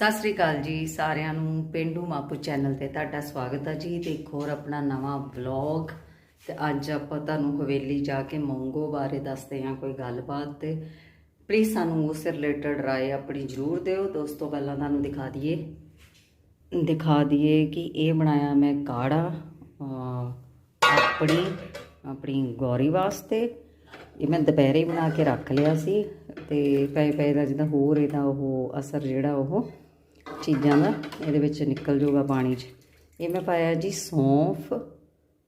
ਸਤਿ ਸ੍ਰੀ ਅਕਾਲ ਜੀ ਸਾਰਿਆਂ ਨੂੰ ਪਿੰਡੂ ਮਾਪੂ ਚੈਨਲ ਤੇ ਤੁਹਾਡਾ ਸਵਾਗਤ ਹੈ ਜੀ ਤੇ ਇੱਕ ਹੋਰ ਆਪਣਾ ਨਵਾਂ ਵਲੌਗ। ਤੇ ਅੱਜ ਆਪਾਂ ਤੁਹਾਨੂੰ ਹਵੇਲੀ ਜਾ ਕੇ ਮੰਗੋ ਬਾਰੇ ਦੱਸਦੇ ਹਾਂ ਕੋਈ ਗੱਲਬਾਤ ਤੇ। ਪਲੀਜ਼ ਸਾਨੂੰ ਉਸ ਰਿਲੇਟਡ ਰਾਏ ਆਪਣੀ ਜ਼ਰੂਰ ਦਿਓ ਦੋਸਤੋ ਪਹਿਲਾਂ ਤੁਹਾਨੂੰ ਦਿਖਾ ਦਈਏ। ਦਿਖਾ ਦਈਏ ਕਿ ਇਹ ਬਣਾਇਆ ਮੈਂ ਕਾੜਾ ਅਹ, ਆਪਣੀ ਆਪਣੀ ਗੌਰੀ ਵਾਸਤੇ। ਇਹ ਮੈਂ ਦੁਪਹਿਰੇ ਬਣਾ ਕੇ ਰੱਖ ਲਿਆ ਸੀ ਤੇ ਪਏ ਪਏ ਦਾ ਜਿੱਦਾਂ ਹੋਰ ਇਹਦਾ ਉਹ ਅਸਰ ਜਿਹੜਾ ਉਹ ਚੀਜ਼ਾਂ ਦਾ, ਇਹਦੇ ਵਿੱਚ ਨਿਕਲ ਜਾਊਗਾ ਪਾਣੀ 'ਚ। ਇਹ ਮੈਂ ਪਾਇਆ ਜੀ ਸੌਂਫ,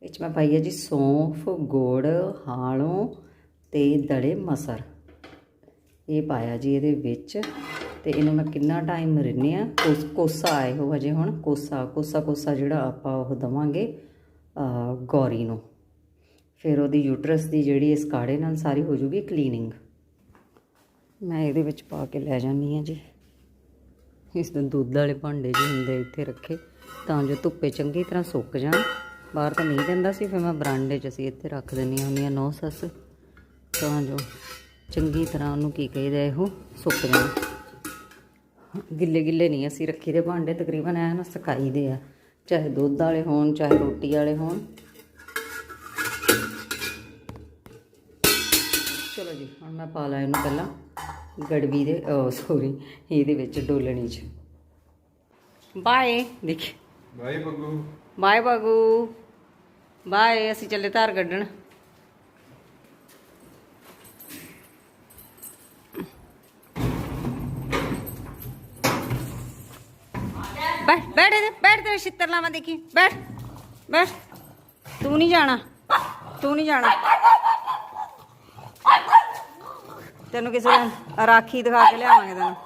ਇਹ 'ਚ ਮੈਂ ਪਾਈ ਹੈ ਜੀ ਸੌਂਫ, ਗੁੜ, ਹਾਲੋਂ ਤੇ ਦਲੇ ਮਸਰ। ਇਹ ਪਾਇਆ ਜੀ ਇਹਦੇ ਵਿੱਚ ਤੇ ਇਹਨੂੰ ਮੈਂ ਕਿੰਨਾ ਟਾਈਮ ਰਿੰਨਿਆ ਕੋਸ, ਕੋਸਾ ਆਏ ਹੋ ਅਜੇ ਹੁਣ, ਕੋਸਾ ਕੋਸਾ ਕੋਸਾ ਜਿਹੜਾ ਆਪਾਂ ਉਹ ਦਵਾਂਗੇ ਗੌਰੀ ਨੂੰ। ਫਿਰ ਉਹਦੀ ਯੂਟਰਸ ਦੀ ਜਿਹੜੀ ਇਸ ਕਾੜੇ ਨਾਲ ਸਾਰੀ ਹੋ ਜੂਗੀ ਕਲੀਨਿੰਗ ਮੈਂ ਇਹਦੇ ਵਿੱਚ ਪਾ ਕੇ ਲੈ ਜਾਂਦੀ ਹਾਂ ਜੀ। ਇਸ ਦਿਨ ਦੁੱਧ ਵਾਲੇ ਭਾਂਡੇ ਜੀ ਹੁੰਦੇ ਇੱਥੇ ਰੱਖੇ, ਤਾਂ ਜੋ ਧੁੱਪੇ ਚੰਗੀ ਤਰ੍ਹਾਂ ਸੁੱਕ ਜਾਣ। ਬਾਹਰ ਤਾਂ ਨਹੀਂ ਦਿੰਦਾ ਸੀ, ਫਿਰ ਮੈਂ ਬਰਾਂਡੇ 'ਚ ਅਸੀਂ ਇੱਥੇ ਰੱਖ ਦਿੰਦੀ ਹੁੰਦੀ ਹਾਂ ਨੌ ਸੱਸ, ਤਾਂ ਜੋ ਚੰਗੀ ਤਰ੍ਹਾਂ ਉਹਨੂੰ ਕੀ ਕਹੀਦਾ ਇਹੋ, ਸੁੱਕ ਜਾਣ। ਗਿੱਲੇ ਗਿੱਲੇ ਨਹੀਂ ਅਸੀਂ ਰੱਖੀ ਦੇ ਭਾਂਡੇ, ਤਕਰੀਬਨ ਐ ਨਾ ਸਕਾਈ ਦੇ ਆ, ਚਾਹੇ ਦੁੱਧ ਵਾਲੇ ਹੋਣ, ਚਾਹੇ ਰੋਟੀ ਵਾਲੇ ਹੋਣ। ਚਲੋ ਜੀ, ਹੁਣ ਮੈਂ ਪਾ ਲਾ ਇਹਨੂੰ ਪਹਿਲਾਂ। ਗੜਵੀ ਦੇ ਸੌਰੀ ਇਹਦੇ ਵਿੱਚ ਡੋਲਣੀ 'ਚ। ਬਾਏ ਦੇਖੀ। ਬਾਈ ਬੱਗੂ ਬਾਏ ਬਾਗੂ ਬਾਏ ਅਸੀਂ ਚੱਲੇ ਧਾਰ ਕੱਢਣ। ਬੈਠ ਬੈਠ ਬੈਠ ਤੇਰੇ ਛਿੱਤਰ ਲਾਵਾਂ ਦੇਖੀ। ਬੈਠ ਬੈਠ। ਤੂੰ ਨਹੀਂ ਜਾਣਾ। ਤੂੰ ਨਹੀਂ ਜਾਣਾ। ਤੈਨੂੰ ਕਿਸੇ ਦਿਨ ਰਾਖੀ ਦਿਖਾ ਕੇ ਲਿਆਵਾਂਗੇ ਤੈਨੂੰ।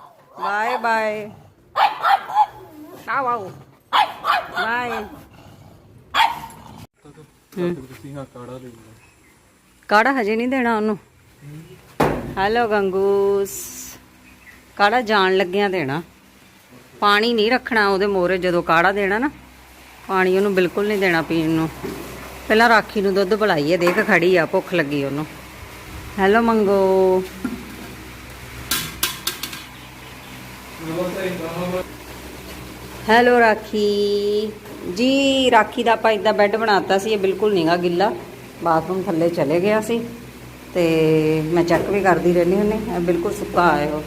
Bye bye. ਆਓ ਆਓ। ਬਾਏ। ਤੁਸੀਂ ਹਾਂ ਕਾੜਾ ਦੇ ਕਾੜਾ ਹਜੇ ਨਹੀਂ ਦੇਣਾ ਉਹਨੂੰ। ਹੈਲੋ, ਗੰਗੂਸ। ਕਾੜਾ ਜਾਣ ਲੱਗਿਆਂ ਦੇਣਾ। ਪਾਣੀ ਨਹੀਂ ਰੱਖਣਾ ਉਹਦੇ ਮੋਰੇ ਜਦੋਂ ਕਾੜਾ ਦੇਣਾ ਨਾ। ਪਾਣੀ ਉਹਨੂੰ ਬਿਲਕੁਲ ਨਹੀਂ ਦੇਣਾ ਪੀਣ ਨੂੰ। ਪਹਿਲਾਂ ਰਾਖੀ ਨੂੰ ਦੁੱਧ ਪਿਲਾਈਏ, ਦੇਖ ਖੜੀ ਆ, ਭੁੱਖ ਲੱਗੀ ਉਹਨੂੰ। ਹੈਲੋ ਮੰਗੋ ਹੈਲੋ ਰਾਖੀ ਜੀ ਰਾਖੀ ਦਾ ਆਪਾਂ ਇਦਾਂ ਬੈੱਡ ਬਣਾਤਾ ਸੀ, ਇਹ ਬਿਲਕੁਲ ਨਹੀਂਗਾ ਗਿੱਲਾ। ਬਾਥਰੂਮ ਥੱਲੇ ਚਲੇ ਗਿਆ ਸੀ, ਤੇ ਮੈਂ ਚੈੱਕ ਵੀ ਕਰਦੀ ਰਹਿੰਦੀ ਹੁੰਦੀ। ਇਹ ਬਿਲਕੁਲ ਸੁੱਕਾ ਆਇਆ ਉਹ।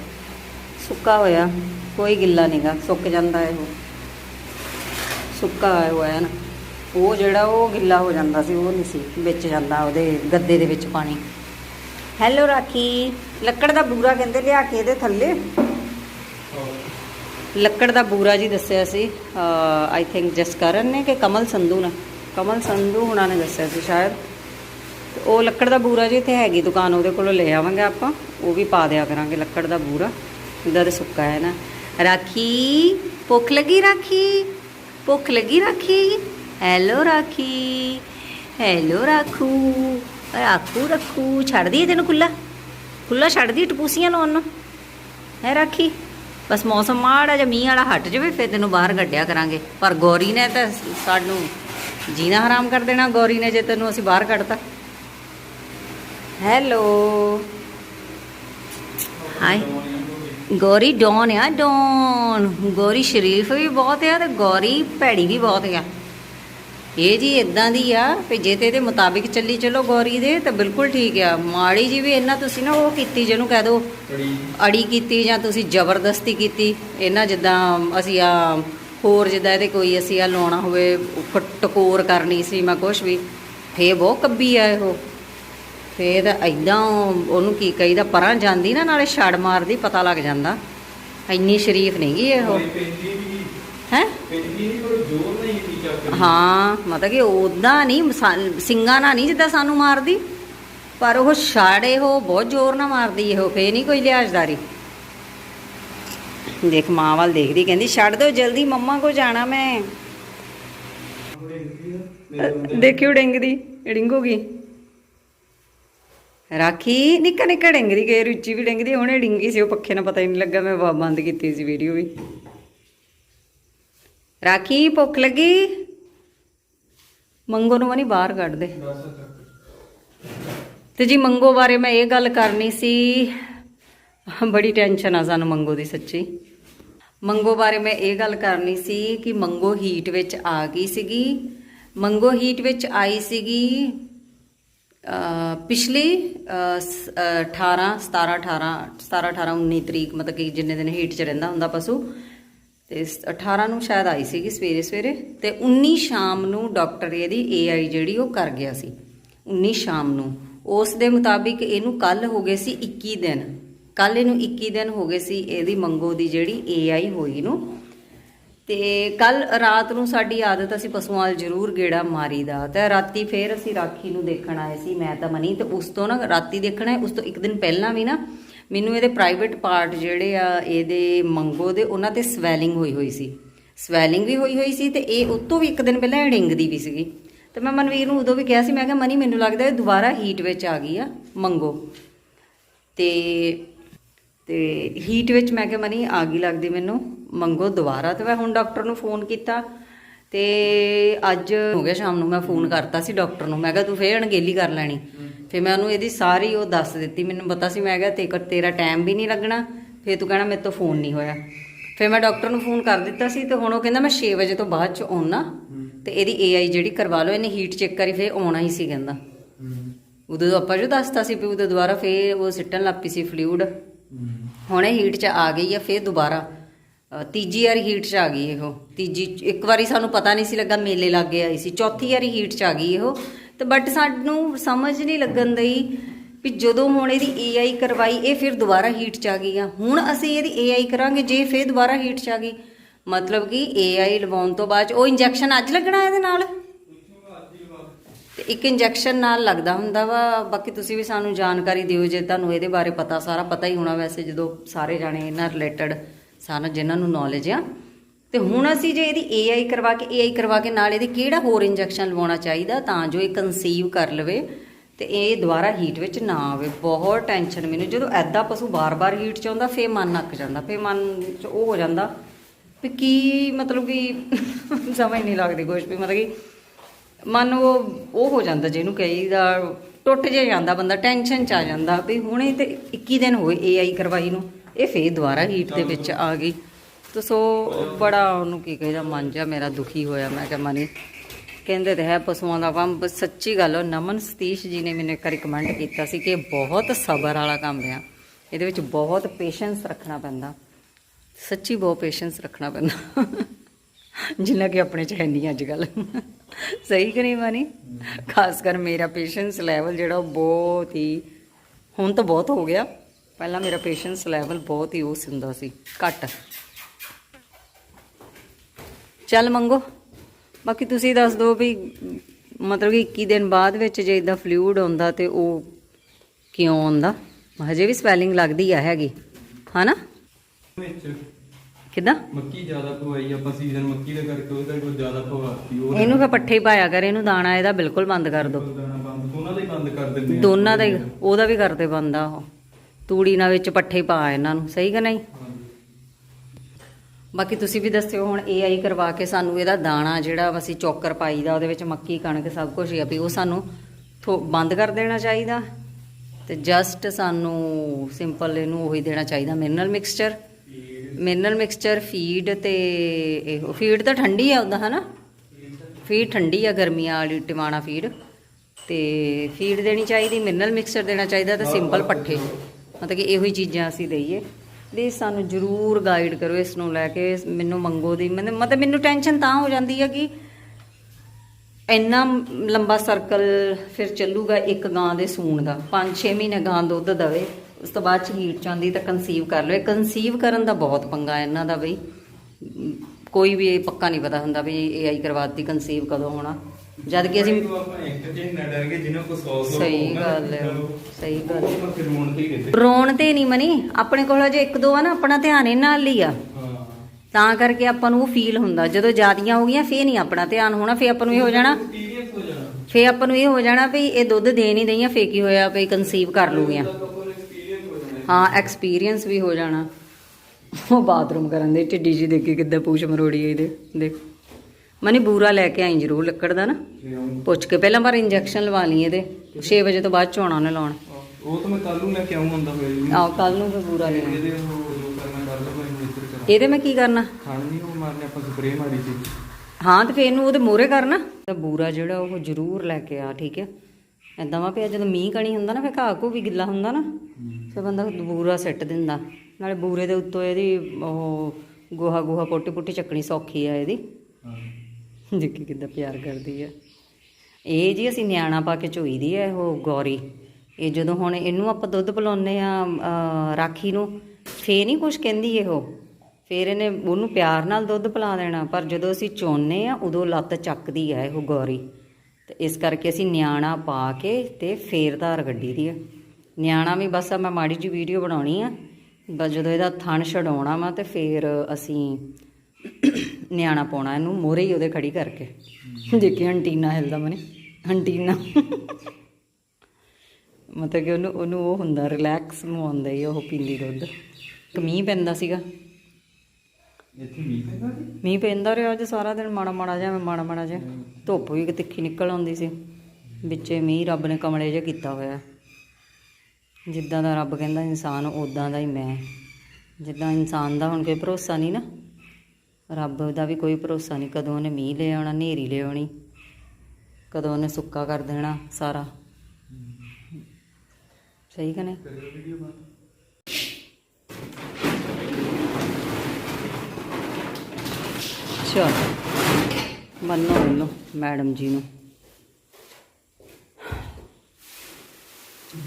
ਸੁੱਕਾ ਹੋਇਆ, ਕੋਈ ਗਿੱਲਾ ਨਹੀਂਗਾ ਸੁੱਕ ਜਾਂਦਾ ਹੈ ਉਹ ਸੁੱਕਾ ਆਇਆ ਹੋਇਆ ਨਾ ਉਹ ਜਿਹੜਾ ਉਹ ਗਿੱਲਾ ਹੋ ਜਾਂਦਾ ਸੀ, ਉਹ ਨਹੀਂ ਸੀ, ਵਿੱਚ ਜਾਂਦਾ ਉਹਦੇ ਗੱਦੇ ਦੇ ਵਿੱਚ ਪਾਣੀ। ਹੈਲੋ ਰਾਖੀ। ਲੱਕੜ ਦਾ ਬੂਰਾ ਕਹਿੰਦੇ ਲਿਆ ਕੇ ਇਹਦੇ ਥੱਲੇ। ਲੱਕੜ ਦਾ ਬੂਰਾ ਜੀ ਦੱਸਿਆ ਸੀ। ਆਈ ਥਿੰਕ ਜਸਕਰਨ ਨੇ ਕਿ ਕਮਲ ਸੰਧੂ ਨੇ? ਕਮਲ ਸੰਧੂ ਹੁਣਾਂ ਨੇ ਦੱਸਿਆ ਸੀ ਸ਼ਾਇਦ। ਉਹ ਲੱਕੜ ਦਾ ਬੂਰਾ ਜੀ ਇੱਥੇ ਹੈਗੀ ਦੁਕਾਨ, ਉਹਦੇ ਕੋਲੋਂ ਲੈ ਆਵਾਂਗੇ ਆਪਾਂ। ਉਹ ਵੀ ਪਾ ਦਿਆ ਕਰਾਂਗੇ ਲੱਕੜ ਦਾ ਬੂਰਾ। ਇਦਾਂ ਦੇ ਸੁੱਕਾ ਹੈ ਨਾ। ਰਾਖੀ, ਭੁੱਖ ਲੱਗੀ ਰਾਖੀ? ਭੁੱਖ ਲੱਗੀ ਰਾਖੀ? ਹੈਲੋ ਰਾਖੀ। ਹੈਲੋ ਰਾਖੂ। ਆਖੂ ਰੱਖੂ, ਛੱਡਦੀ ਤੈਨੂੰ ਖੁੱਲਾ ਖੁੱਲਾ ਛੱਡਦੀ, ਟਪੂਸੀਆਂ ਲਾਉਣ ਨੂੰ? ਹੈ ਰਾਖੀ, ਬਸ ਮੌਸਮ ਮਾੜਾ ਜਿਹਾ, ਮੀਂਹ ਵਾਲਾ ਹਟ ਜਾਵੇ, ਫਿਰ ਤੈਨੂੰ ਬਾਹਰ ਕੱਢਿਆ ਕਰਾਂਗੇ। ਪਰ ਗੌਰੀ ਨੇ ਤਾਂ ਸਾਨੂੰ ਜੀਣਾ ਹਰਾਮ ਕਰ ਦੇਣਾ, ਗੌਰੀ ਨੇ ਜੇ ਤੈਨੂੰ ਅਸੀਂ ਬਾਹਰ ਕੱਢਤਾ। ਹੈਲੋ। ਹਾਈ ਗੌਰੀ ਡੌਨ ਆ, ਡੌਨ। ਗੌਰੀ ਸ਼ਰੀਫ ਵੀ ਬਹੁਤ ਆ ਤੇ ਗੌਰੀ ਭੈੜੀ ਵੀ ਬਹੁਤ ਆ। ਇਹ ਜੀ ਇਦਾਂ ਦੀ ਆ ਵੀ ਜੇ ਤੇ ਇਹਦੇ ਮੁਤਾਬਿਕ ਚੱਲੀ ਚਲੋ ਗੌਰੀ ਦੇ ਤਾਂ ਬਿਲਕੁਲ ਠੀਕ ਆ। ਮਾੜੀ ਜੀ ਵੀ ਇਹਨਾਂ ਤੁਸੀਂ ਨਾ ਉਹ ਕੀਤੀ ਜਿਹਨੂੰ ਕਹਿ ਦੋ ਅੜੀ। ਕੀਤੀ ਜਾਂ ਤੁਸੀਂ ਜ਼ਬਰਦਸਤੀ ਕੀਤੀ ਇਹਨਾਂ ਜਿੱਦਾਂ ਅਸੀਂ ਆ ਹੋਰ ਜਿੱਦਾਂ ਇਹਦੇ ਕੋਈ ਅਸੀਂ ਆ ਲਾਉਣਾ ਹੋਵੇ ਟਕੋਰ ਕਰਨੀ ਸੀ ਮੈਂ ਕੁਛ ਵੀ ਫੇ ਬਹੁਤ ਕੱਬੀ ਆ ਇਹੋ। ਫੇ ਤਾਂ ਐਦਾਂ ਉਹਨੂੰ ਕੀ ਕਹੀਦਾ ਪਰਾਂ ਜਾਂਦੀ ਨਾ ਨਾਲੇ ਛੜ ਮਾਰਦੀ ਪਤਾ ਲੱਗ ਜਾਂਦਾ। ਇੰਨੀ ਸ਼ਰੀਫ ਨਹੀਂ ਗਈ ਇਹੋ। ਹੈ? ਹਾਂ ਮਤਲਬ ਕਿ ਉਦਾਂ ਨਹੀਂ ਸਿੰਗਾਂ ਨਾਲ ਨਹੀਂ ਜਿੱਦਾਂ ਸਾਨੂੰ ਮਾਰਦੀ। ਪਰ ਉਹ ਛਾੜੇ ਉਹ ਬਹੁਤ ਜ਼ੋਰ ਨਾਲ ਮਾਰਦੀ ਇਹੋ ਫੇ ਨਹੀਂ ਕੋਈ ਲਿਹਾਜ਼ਦਾਰੀ। ਦੇਖ ਮਾਂ ਵੱਲ ਦੇਖਦੀ ਕਹਿੰਦੀ ਛੱਡ ਦਿਓ ਜਲਦੀ ਮੰਮਾ ਕੋ ਜਾਣਾ ਮੈਂ। ਦੇਖਿਓ ਡਿੰਗਦੀ ਡਿੰਗੂਗੀ ਰਾਖੀ ਨਿੱਕਾ ਨਿੱਕਾ ਡਿੰਗਦੀ ਗਏ ਰੁਚੀ ਵੀ ਡਿੰਗਦੀ ਹੁਣੇ ਡਿੰਗੀ ਸੀ ਉਹ ਪੱਖੇ ਨਾਲ ਪਤਾ ਹੀ ਨਹੀਂ ਲੱਗਾ ਮੈਂ ਬੰਦ ਕੀਤੀ ਸੀ ਵੀਡੀਓ ਵੀ। ਰਾਖੀ ਭੁੱਖ ਲੱਗੀ? ਮੰਗੋ ਨੂੰ ਨਹੀਂ ਬਾਹਰ ਕੱਢ ਦੇ। ਤੇ ਜੀ ਮੰਗੋ ਬਾਰੇ ਮੈਂ ਇਹ ਗੱਲ ਕਰਨੀ ਸੀ। ਬੜੀ ਟੈਨਸ਼ਨ ਆ ਸਾਨੂੰ ਮੰਗੋ ਦੀ ਸੱਚੀ। ਮੰਗੋ ਬਾਰੇ ਮੈਂ ਇਹ ਗੱਲ ਕਰਨੀ ਸੀ ਕਿ ਮੰਗੋ ਹੀਟ ਵਿੱਚ ਆ ਗਈ ਸੀਗੀ। ਮੰਗੋ ਹੀਟ ਵਿੱਚ ਆਈ ਸੀਗੀ ਅ, ਪਿਛਲੀ ਅ, ਸ- ਅ, 18 17 18 17 18 19 ਤਰੀਕ ਮਤਲਬ ਕਿ ਜਿੰਨੇ ਦਿਨ ਹੀਟ 'ਚ ਰਹਿੰਦਾ ਹੁੰਦਾ ਪਸ਼ੂ। ਤੇ ਸ- 18 ਨੂੰ ਸ਼ਾਇਦ ਆਈ ਸੀਗੀ ਸਵੇਰੇ ਸਵੇਰੇ, ਤੇ 19 ਸ਼ਾਮ ਨੂੰ ਡਾਕਟਰ ਇਹਦੀ ਏਆਈ ਜਿਹੜੀ ਉਹ ਕਰ ਗਿਆ ਸੀ। 19 ਸ਼ਾਮ ਨੂੰ। ਉਸ ਦੇ ਮੁਤਾਬਿਕ ਇਹਨੂੰ ਕੱਲ ਹੋ ਗਏ ਸੀ 21 ਦਿਨ। ਕੱਲ ਇਹਨੂੰ 21 ਦਿਨ ਹੋ ਗਏ ਸੀ ਇਹਦੀ ਮੰਗੋ ਦੀ ਜਿਹੜੀ ਏਆਈ ਹੋਈ ਨੂੰ। ਤੇ ਕੱਲ ਰਾਤ ਨੂੰ ਸਾਡੀ ਆਦਤ ਅਸੀਂ ਪਸ਼ੂਆਂ ਵੱਲ ਜ਼ਰੂਰ ਗੇੜਾ ਮਾਰੀਦਾ। ਤੇ ਰਾਤੀ ਫੇਰ ਅਸੀਂ ਰਾਖੀ ਨੂੰ ਦੇਖਣ ਆਏ ਸੀ, ਮੈਂ ਤਾਂ ਮਨੀ, ਤੇ ਉਸ ਤੋਂ ਨਾ ਰਾਤੀ ਦੇਖਣਾ, ਉਸ ਤੋਂ ਇੱਕ ਦਿਨ ਪਹਿਲਾਂ ਵੀ ਨਾ ਮੈਨੂੰ ਇਹਦੇ ਪ੍ਰਾਈਵੇਟ ਪਾਰਟ ਜਿਹੜੇ ਆ, ਇਹਦੇ ਮੰਗੋ ਦੇ, ਉਹਨਾਂ ਤੇ ਸਵੈਲਿੰਗ ਹੋਈ ਹੋਈ ਸੀ। ਸਵੈਲਿੰਗ ਵੀ ਹੋਈ ਹੋਈ ਸੀ ਤੇ ਇਹ ਉਸ ਵੀ ਇੱਕ ਦਿਨ ਪਹਿਲਾਂ ਇਹ ਡਿੰਗਦੀ ਵੀ ਸੀਗੀ। ਤੇ ਮੈਂ ਮਨਵੀਰ ਨੂੰ ਉਦੋਂ ਵੀ ਕਿਹਾ ਸੀ, ਮੈਂ ਕਿਹਾ, ਮਨੀ, ਮੈਨੂੰ ਲੱਗਦਾ ਇਹ ਦੁਬਾਰਾ ਹੀਟ ਵਿੱਚ ਆ ਗਈ ਆ, ਮੰਗੋ। ਤੇ ਤੇ ਹੀਟ ਵਿੱਚ ਮੈਂ ਕਿਹਾ, ਮਨੀ, ਆ ਗਈ ਲੱਗਦੀ ਮੈਨੂੰ, ਮੰਗੋ ਦੁਬਾਰਾ। ਤੇ ਮੈਂ ਹੁਣ ਡਾਕਟਰ ਨੂੰ ਫੋਨ ਕੀਤਾ ਤੇ ਅੱਜ ਹੋ ਗਿਆ ਸ਼ਾਮ ਨੂੰ, ਮੈਂ ਫੋਨ ਕਰਤਾ ਸੀ ਡਾਕਟਰ ਨੂੰ। ਮੈਂ ਕਿਹਾ, ਤੂੰ ਫੇਰ ਅਣਗੇਲੀ ਕਰ ਲੈਣੀ। ਫਿਰ ਮੈਂ ਉਹਨੂੰ ਇਹਦੀ ਸਾਰੀ ਉਹ ਦੱਸ ਦਿੱਤੀ, ਮੈਨੂੰ ਪਤਾ ਸੀ, ਮੈਂ ਕਿਹਾ ਤੇ ਤੇਰਾ ਟਾਈਮ ਵੀ ਨਹੀਂ ਲੱਗਣਾ, ਫਿਰ ਤੂੰ ਕਹਿਣਾ ਮੇਰੇ ਤੋਂ ਫੋਨ ਨਹੀਂ ਹੋਇਆ। ਫਿਰ ਮੈਂ ਡਾਕਟਰ ਨੂੰ ਫੋਨ ਕਰ ਦਿੱਤਾ ਸੀ ਤੇ ਹੁਣ ਉਹ ਕਹਿੰਦਾ ਮੈਂ 6 ਵਜੇ ਤੋਂ ਬਾਅਦ ਚ ਆਉਣਾ, ਤੇ ਇਹਦੀ ਏਆਈ ਜਿਹੜੀ ਕਰਵਾ ਲਓ, ਇਹਨੇ ਹੀਟ ਚੈੱਕ ਕਰੀ, ਫਿਰ ਆਉਣਾ ਹੀ ਸੀ ਕਹਿੰਦਾ। ਉਦੋਂ ਆਪਾਂ ਜੋ ਦੱਸਤਾ ਸੀ ਵੀ ਉਦੋਂ ਦੁਬਾਰਾ ਫੇਰ ਉਹ ਸਿੱਟਣ ਲੱਗ ਪਈ ਸੀ ਫਲੂਇਡ ਹੁਣੇ ਹੀਟ 'ਚ ਆ ਗਈ ਆ, ਫੇਰ ਦੁਬਾਰਾ ਤੀਜੀ ਵਾਰੀ ਹੀਟ 'ਚ ਆ ਗਈ ਇਹੋ ਤੀਜੀ ਇੱਕ ਵਾਰੀ ਸਾਨੂੰ ਪਤਾ ਨਹੀਂ ਸੀ ਲੱਗਾ, ਮੇਲੇ ਲੱਗੇ ਆਈ ਸੀ। ਚੌਥੀ ਵਾਰੀ ਹੀਟ 'ਚ ਆ ਗਈ ਇਹੋ ਤੇ ਬਟ ਸਾਨੂੰ ਸਮਝ ਨਹੀਂ ਲੱਗਣ ਦਈ ਵੀ ਜਦੋਂ ਹੁਣ ਇਹਦੀ ਏਆਈ ਕਰਵਾਈ, ਇਹ ਫਿਰ ਦੁਬਾਰਾ ਹੀਟ 'ਚ ਆ ਗਈ ਆ। ਹੁਣ ਅਸੀਂ ਇਹਦੀ ਏਆਈ ਕਰਾਂਗੇ, ਜੇ ਫਿਰ ਦੁਬਾਰਾ ਹੀਟ 'ਚ ਆ ਗਈ। ਮਤਲਬ ਕਿ ਏਆਈ ਲਵਾਉਣ ਤੋਂ ਬਾਅਦ ਉਹ ਇੰਜੈਕਸ਼ਨ ਅੱਜ ਲੱਗਣਾ ਇਹਦੇ ਨਾਲ? ਤੇ ਇੱਕ ਇੰਜੈਕਸ਼ਨ ਨਾਲ ਲੱਗਦਾ ਹੁੰਦਾ ਵਾ। ਬਾਕੀ ਤੁਸੀਂ ਵੀ ਸਾਨੂੰ ਜਾਣਕਾਰੀ ਦਿਓ ਜੇ ਤੁਹਾਨੂੰ ਇਹਦੇ ਬਾਰੇ ਪਤਾ, ਸਾਰਾ ਪਤਾ ਹੀ ਹੋਣਾ ਵੈਸੇ ਜਦੋਂ ਸਾਰੇ ਜਾਣੇ ਇਹਨਾਂ ਰਿਲੇਟਡ ਸਾਰਾ ਜਿਨ੍ਹਾਂ ਨੂੰ ਨੌਲੇਜ ਆ। ਤੇ ਹੁਣ ਅਸੀਂ ਜੇ ਇਹਦੀ ਏਆਈ ਕਰਵਾ ਕੇ ਏਆਈ ਕਰਵਾ ਕੇ ਨਾਲ ਇਹਦੇ ਕਿਹੜਾ ਹੋਰ ਇੰਜੈਕਸ਼ਨ ਲਵਾਉਣਾ ਚਾਹੀਦਾ, ਤਾਂ ਜੋ ਇਹ ਕਨਸੀਵ ਕਰ ਲਵੇ ਤੇ ਇਹ ਦੁਬਾਰਾ ਹੀਟ ਵਿੱਚ ਨਾ ਆਵੇ। ਬਹੁਤ ਟੈਨਸ਼ਨ ਮੈਨੂੰ। ਜਦੋਂ ਐਦਾਂ ਪਸ਼ੂ ਬਾਰ-ਬਾਰ ਹੀਟ ਚ ਆਉਂਦਾ ਫੇ ਮਨ ਅੱਕ ਜਾਂਦਾ ਫੇ ਮਨ ਚ ਉਹ ਹੋ ਜਾਂਦਾ ਵੀ ਕੀ ਮਤਲਬ ਕਿ ਸਮਝ ਨਹੀਂ ਲੱਗਦੀ ਕੁਛ ਵੀ, ਮਤਲਬ ਕਿ ਮਨ ਉਹ ਉਹ ਹੋ ਜਾਂਦਾ ਜਿਹਨੂੰ ਕਹੀਦਾ, ਟੁੱਟ ਜੇ ਜਾਂਦਾ ਬੰਦਾ ਟੈਨਸ਼ਨ ਚ ਆ ਜਾਂਦਾ ਵੀ ਹੁਣੇ ਤੇ 21 ਦਿਨ ਹੋਏ ਏਆਈ ਕਰਵਾਈ ਨੂੰ, ਇਹ ਫੇਰ ਦੁਬਾਰਾ ਹੀਟ ਦੇ ਵਿੱਚ ਆ ਗਈ। ਤੇ ਸੋ ਬੜਾ ਉਹਨੂੰ ਕੀ ਕਹਿੰਦਾ, ਮਨ ਜਾ ਮੇਰਾ ਦੁਖੀ ਹੋਇਆ। ਮੈਂ ਕਿਹਾ, ਮਨੀ, ਕਹਿੰਦੇ ਤੇ ਹੈ ਪਸ਼ੂਆਂ ਦਾ ਕੰਮ ਸੱਚੀ ਗੱਲ ਉਹ ਨਮਨ ਸਤੀਸ਼ ਜੀ ਨੇ ਮੈਨੂੰ ਇੱਕ ਰਿਕਮੈਂਡ ਕੀਤਾ ਸੀ ਕਿ ਇਹ ਬਹੁਤ ਸਬਰ ਵਾਲਾ ਕੰਮ ਆ। ਇਹਦੇ ਵਿੱਚ ਬਹੁਤ ਪੇਸ਼ੈਂਸ ਰੱਖਣਾ ਪੈਂਦਾ। ਸੱਚੀ ਬਹੁਤ ਪੇਸ਼ੈਂਸ ਰੱਖਣਾ ਪੈਂਦਾ। ਜਿੰਨਾ ਕਿ ਆਪਣੇ ਚ ਹੈ ਨਹੀਂ ਅੱਜ ਕੱਲ ਸਹੀ ਕਿ ਨਹੀਂ, ਮਾਨੀ? ਖਾਸ ਕਰ ਮੇਰਾ ਪੇਸ਼ੈਂਸ ਲੈਵਲ ਜਿਹੜਾ ਉਹ ਬਹੁਤ ਹੀ, ਹੁਣ ਤਾਂ ਬਹੁਤ ਹੋ ਗਿਆ। ਪਹਿਲਾਂ ਮੇਰਾ ਪੇਸ਼ੈਂਸ ਲੈਵਲ ਬਹੁਤ ਹੀ ਉਸ ਹੁੰਦਾ ਸੀ। ਘੱਟ। ਚੱਲ ਮੰਗੋ। ਬਾਕੀ ਤੁਸੀਂ ਦੱਸ ਦਿਓ ਵੀ ਮਤਲਬ ਕਿ 21 ਦਿਨ ਬਾਅਦ ਵਿੱਚ ਜੇ ਇਦਾਂ ਫਲੂਇਡ ਆਉਂਦਾ ਤੇ ਉਹ ਕਿਉਂ ਆਉਂਦਾ? ਹਜੇ ਵੀ ਸਵੈਲਿੰਗ ਲੱਗਦੀ ਆ ਹੈਗੀ। ਹਨਾ? ਕਿਦਾਂ? ਮੱਕੀ ਜ਼ਿਆਦਾ ਪਵਾਈ ਆਪਾਂ ਸੀਜ਼ਨ ਮੱਕੀ ਦਾ ਕਰਕੇ ਉਹਦਾ ਕੋਈ ਜ਼ਿਆਦਾ ਪਵਾਤੀ ਉਹ ਇਹਨੂੰ ਫੇ ਪੱਠੇ ਹੀ ਪਾਇਆ ਕਰ ਇਹਨੂੰ ਦਾਣਾ ਇਹਦਾ ਬਿਲਕੁਲ ਬੰਦ ਕਰ ਦੋ ਦਾਣਾ ਬੰਦ ਦੋਨਾਂ ਦਾ ਹੀ ਬੰਦ ਕਰ ਦਿੰਦੇ ਆ। ਦੋਨਾਂ ਦਾ ਹੀ ਉਹਦਾ ਵੀ ਕਰਦੇ ਬੰਦਾ ਉਹ। ਤੂੜੀ ਨਾਲ ਵਿੱਚ ਪੱਠੇ ਪਾ ਇਹਨਾਂ ਨੂੰ ਸਹੀ ਕਿ ਨਹੀਂ। ਬਾਕੀ ਤੁਸੀਂ ਵੀ ਦੱਸਿਓ, ਹੁਣ ਏਆਈ ਕਰਵਾ ਕੇ ਸਾਨੂੰ ਇਹਦਾ ਦਾਣਾ ਜਿਹੜਾ ਅਸੀਂ ਚੌਕਰ ਪਾਈ ਦਾ ਉਹਦੇ ਵਿੱਚ ਮੱਕੀ, ਕਣਕ ਸਭ ਕੁਝ ਹੀ ਆ, ਵੀ ਉਹ ਸਾਨੂੰ ਥੋ- ਬੰਦ ਕਰ ਦੇਣਾ ਚਾਹੀਦਾ ਤੇ ਜਸਟ ਸਾਨੂੰ ਸਿੰਪਲ ਇਹਨੂੰ ਉਹੀ ਦੇਣਾ ਚਾਹੀਦਾ mineral mixture mineral mixture feed ਤੇ ਇਹ ਫੀਡ ਤਾਂ ਠੰਡੀ ਆ ਉਹਦਾ ਹਨਾ? ਫੀਡ ਠੰਡੀ ਆ ਗਰਮੀਆਂ ਵਾਲੀ, ਟਿਵਾਣਾ ਫੀਡ ਤੇ ਫੀਡ ਦੇਣੀ ਚਾਹੀਦੀ ਮਿਨਰਲ ਮਿਕਸਚਰ ਦੇਣਾ ਚਾਹੀਦਾ ਤੇ ਸਿੰਪਲ ਪੱਠੇ। ਮਤਲਬ ਕਿ ਇਹੋ ਹੀ ਚੀਜ਼ਾਂ ਅਸੀਂ ਦਈਏ। ਪਲੀਜ਼ ਸਾਨੂੰ ਜਰੂਰ ਗਾਈਡ ਕਰੋ ਇਸ ਨੂੰ ਲੈ ਕੇ, ਮੈਨੂੰ ਮੰਗੋ ਦੀ। ਮੈਨੂੰ- ਮਤਲਬ ਮੈਨੂੰ ਟੈਨਸ਼ਨ ਤਾਂ ਹੋ ਜਾਂਦੀ ਹੈ ਕਿ ਇੰਨਾ ਲੰਬਾ ਸਰਕਲ ਫਿਰ ਚੱਲੂਗਾ ਇੱਕ ਗਾਂ ਦੇ ਸੂਣ ਦਾ। 5-6 ਮਹੀਨੇ ਗਾਂ ਦੁੱਧ ਦਵੇ, ਉਸ ਤੋਂ ਬਾਅਦ ਚ ਹੀਟ ਚਾਂਦੀ ਤਾਂ ਕਨਸੀਵ ਕਰ ਲਵੇ। ਕਨਸੀਵ ਕਰਨ ਦਾ ਬਹੁਤ ਪੰਗਾ ਇਹਨਾਂ ਦਾ ਬਈ। ਕੋਈ ਵੀ ਇਹ ਪੱਕਾ ਨਹੀਂ ਪਤਾ ਹੁੰਦਾ ਵੀ ਏਆਈ ਕਰਵਾਤੀ ਕਨਸੀਵ ਕਦੋਂ ਹੋਣਾ। ਜਦ ਕਿ ਅਸੀਂ ਉਹ ਆਪਾਂ ਇੱਕ ਤੇ ਨਾ ਡਰ ਕੇ ਜਿਹਨਾਂ ਕੋ 100 100 ਸਹੀ ਗੱਲ ਹੈ। ਸਹੀ ਗੱਲ ਹੈ। ਉਹ ਫਿਰ ਰੋਣ ਤੇ ਨਹੀਂ ਮਨੀ ਆਪਣੇ ਕੋਲ ਜੇ ਇੱਕ ਦੋ ਆ ਨਾ ਆਪਣਾ ਧਿਆਨ ਇਹਨਾਂ ਨਾਲ ਹੀ ਆ। ਤਾਂ ਕਰਕੇ ਆਪਾਂ ਨੂੰ ਉਹ ਫੀਲ ਹੁੰਦਾ ਜਦੋਂ ਜ਼ਿਆਦੀਆਂ ਹੋ ਗਈਆਂ ਫੇਰ ਨਹੀਂ ਆਪਣਾ ਧਿਆਨ ਹੋਣਾ ਫੇਰ ਆਪਾਂ ਨੂੰ ਇਹ ਹੋ ਜਾਣਾ। ਫੇਰ ਆਪਾਂ ਨੂੰ ਇਹ ਹੋ ਜਾਣਾ ਵੀ ਇਹ ਦੁੱਧ ਦੇ ਨਹੀਂ ਦਈਆਂ ਫੇਰ ਕੀ ਹੋਇਆ ਵੀ ਕਨਸੀਵ ਕਰ ਲੂਗੀਆਂ ਹੋ ਐਕਸਪੀਰੀਅੰਸ ਵੀ ਹੋ ਜਾਣਾ। ਉਹ ਬਾਥਰੂਮ ਕਰਨ ਦੇ ਢਿੱਡੀ ਜੀ ਦੇਖੀ ਕਿੱਦਾਂ ਪੂਛ ਮਰੋੜੀ ਇਹਦੇ। ਦੇਖ। ਮਨੀ ਬੂਰਾ ਲੈ ਕੇ ਆਈ ਜ਼ਰੂਰ ਲੱਕੜ ਦਾ ਨਾ। ਪੁੱਛ ਕੇ ਪਹਿਲਾਂ ਪਰ ਇੰਜੈਕਸ਼ਨ ਲਵਾ ਲਈ ਇਹਦੇ। 6 ਵਜੇ ਤੋਂ ਬਾਅਦ ਚੋਣਾ ਨੇ ਲਾਉਣ। ਉਹ ਤਾਂ ਮੈਂ ਕੱਲ ਨੂੰ ਲੈ ਕੇ ਆਉਂਗਾ ਹੁੰਦਾ ਹੋਇਆ ਆਓ ਕੱਲ ਨੂੰ ਫੇਰ ਬੂਰਾ ਲੈਣਾ ਇਹਦੇ ਉਹ ਕਰਨਾ ਕਰ। ਇੱਧਰ ਇਹਦੇ ਮੈਂ ਕੀ ਕਰਨਾ? ਖਾਣ ਨਹੀਂ ਉਹ ਮਾਰਨੇ ਆਪਾਂ ਸਪਰੇਅ ਮਾਰੀ ਸੀ। ਹਾਂ ਤੇ ਫੇਰ ਇਹਨੂੰ ਉਹਦੇ ਮੋਰੇ ਕਰਨਾ। ਤਾਂ ਬੂਰਾ ਜਿਹੜਾ ਉਹ ਜ਼ਰੂਰ ਲੈ ਕੇ ਆ ਠੀਕ ਹੈ। ਐਦਾਂ ਵਾ ਪਿਆ ਜਦੋਂ ਮੀਂਹ ਕਣੀ ਹੁੰਦਾ ਨਾ ਫੇਰ ਘਾਹ ਘੂ ਵੀ ਗਿੱਲਾ ਹੁੰਦਾ ਨਾ। ਫੇਰ ਬੰਦਾ ਬੂਰਾ ਸਿੱਟ ਦਿੰਦਾ। ਨਾਲੇ ਬੂਰੇ ਦੇ ਉੱਤੋਂ ਇਹਦੀ ਉਹ ਗੋਹਾ ਗੋਹਾ ਪੋਟੀ ਪੁੱਟੀ ਚੱਕਣੀ ਸੌਖੀ ਆ ਇਹਦੀ। ਦੇਖੀ ਕਿੱਦਾਂ ਪਿਆਰ ਕਰਦੀ ਆ। ਇਹ ਜੀ ਅਸੀਂ ਨਿਆਣਾ ਪਾ ਕੇ ਚੋਈ ਦੀ ਹੈ ਉਹ ਗੌਰੀ। ਇਹ ਜਦੋਂ ਹੁਣ ਇਹਨੂੰ ਆਪਾਂ ਦੁੱਧ ਪਿਲਾਉਂਦੇ ਆ ਰਾਖੀ ਨੂੰ, ਫੇਰ ਨਹੀਂ ਕੁਝ ਕਹਿੰਦੀ ਇਹ। ਉਹ ਫੇਰ ਇਹਨੇ ਉਹਨੂੰ ਪਿਆਰ ਨਾਲ ਦੁੱਧ ਪਿਲਾ ਦੇਣਾ, ਪਰ ਜਦੋਂ ਅਸੀਂ ਚੋਨੇ ਆ, ਉਦੋਂ ਲੱਤ ਚੱਕਦੀ ਹੈ ਇਹੋ ਗੌਰੀ। ਤੇ ਇਸ ਕਰਕੇ ਅਸੀਂ ਨਿਆਣਾ ਪਾ ਕੇ ਤੇ ਫੇਰ ਧਾਰ ਗੱਡੀ ਦੀ ਆ। ਨਿਆਣਾ ਵੀ ਬਸ ਆ, ਮੈਂ ਮਾੜੀ ਜੀ ਵੀਡੀਓ ਬਣਾਉਣੀ ਆ। ਬਸ ਜਦੋਂ ਇਹਦਾ ਥਣ ਛਡਾਉਣਾ ਵਾ ਤੇ ਫੇਰ ਅਸੀਂ ਨਿਆਣਾ ਪਾਉਣਾ ਇਹਨੂੰ ਮੋਰੇ ਹੀ ਉਹਦੇ ਖੜੀ ਕਰਕੇ। ਦੇਖੀ ਹੰਟੀਨਾ ਹਿਲਦਾ ਮਨੇ ਹੰਟੀਨਾ। ਮਤਲਬ ਕਿ ਉਹਨੂੰ ਉਹਨੂੰ ਉਹ ਹੁੰਦਾ ਰਿਲੈਕਸ ਨੂੰ ਆਉਂਦਾ ਹੀ ਉਹ ਪੀਂਦੀ ਦੁੱਧ। ਇੱਕ ਮੀਂਹ ਪੈਂਦਾ ਸੀਗਾ। ਮੀਂਹ ਪੈਂਦਾ ਰਿਹਾ ਅੱਜ ਸਾਰਾ ਦਿਨ ਮਾੜਾ ਮਾੜਾ ਜਿਹਾ ਮਾੜਾ ਮਾੜਾ ਜਿਹਾ। ਧੁੱਪ ਵੀ ਤਿੱਖੀ ਨਿਕਲ ਆਉਂਦੀ ਸੀ। ਵਿੱਚੇ ਮੀਂਹ ਰੱਬ ਨੇ ਕਮਲੇ ਜਿਹਾ ਕੀਤਾ ਹੋਇਆ। ਜਿੱਦਾਂ ਦਾ ਰੱਬ ਕਹਿੰਦਾ ਇਨਸਾਨ ਉਦਾਂ ਦਾ ਹੀ ਮੈਂ। ਜਿੱਦਾਂ ਇਨਸਾਨ ਦਾ ਹੁਣ ਕੋਈ ਭਰੋਸਾ ਨਹੀਂ ਨਾ। ਰੱਬ ਦਾ ਵੀ ਕੋਈ ਭਰੋਸਾ ਨਹੀਂ, ਕਦੋਂ ਉਹਨੇ ਮੀਂਹ ਲੈ ਆਉਣਾ, ਹਨੇਰੀ ਲੈ ਆਉਣੀ, ਕਦੋਂ ਉਹਨੇ ਸੁੱਕਾ ਕਰ ਦੇਣਾ ਸਾਰਾ। ਸਹੀ ਕਨੇ ਚਲ ਮੰਨੋ ਮੰਨੋ, ਮੈਡਮ ਜੀ ਨੂੰ।